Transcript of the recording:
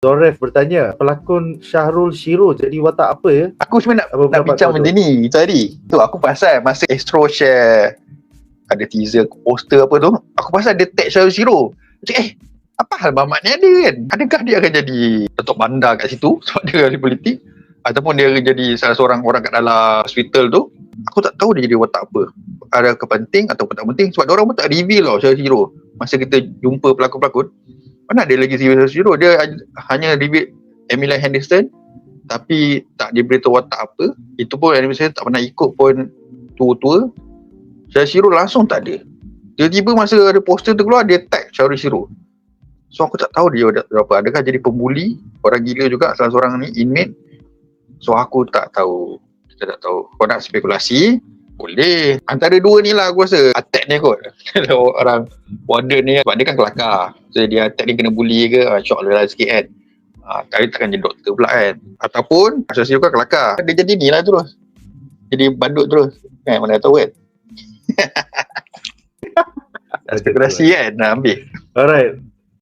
Zoref bertanya, pelakon Syahrul Shiro jadi watak apa ya? Aku sebenarnya nak, Apa nak bincang benda ni tadi. Tu aku pasal masa Astro share ada teaser poster apa tu. Aku pasal dia tag Syahrul Shiro. Macam eh apa hal Mamat ni ada kan? Adakah dia akan jadi Datuk Bandar kat situ sebab dia ahli politik? Ataupun dia akan jadi salah seorang orang kat dalam hospital tu? Aku tak tahu dia jadi watak apa. Adakah penting ataupun tak penting? Sebab orang pun tak reveal tau Syahrul Shiro. Masa kita jumpa pelakon-pelakon. Mana ada lagi Syahrul Shiro? Dia hanya reveal Emilia Henderson tapi tak diberitahu watak apa. Itu pun anime saya tak pernah ikut pun tua-tua. Shiro langsung tak ada. Tiba-tiba masa ada poster tu keluar dia tag Shiro so aku tak tahu dia ada apa adakah jadi pembuli? Orang gila juga salah seorang ni inmate. So aku tak tahu. Kita tak tahu. Kau nak spekulasi boleh antara dua ni lah aku rasa attack ni kot kalau orang warden ni sebab dia kan kelakar so dia attack ni kena bully ke ah, shock lah sikit kan Ah, kali takkan jadi doktor pula kan. Ataupun asal siu kan kelakar. Dia jadi ni lah terus. Jadi bandut terus. Kan mana tahu kan. Spekulasi kan nak ambil. Alright.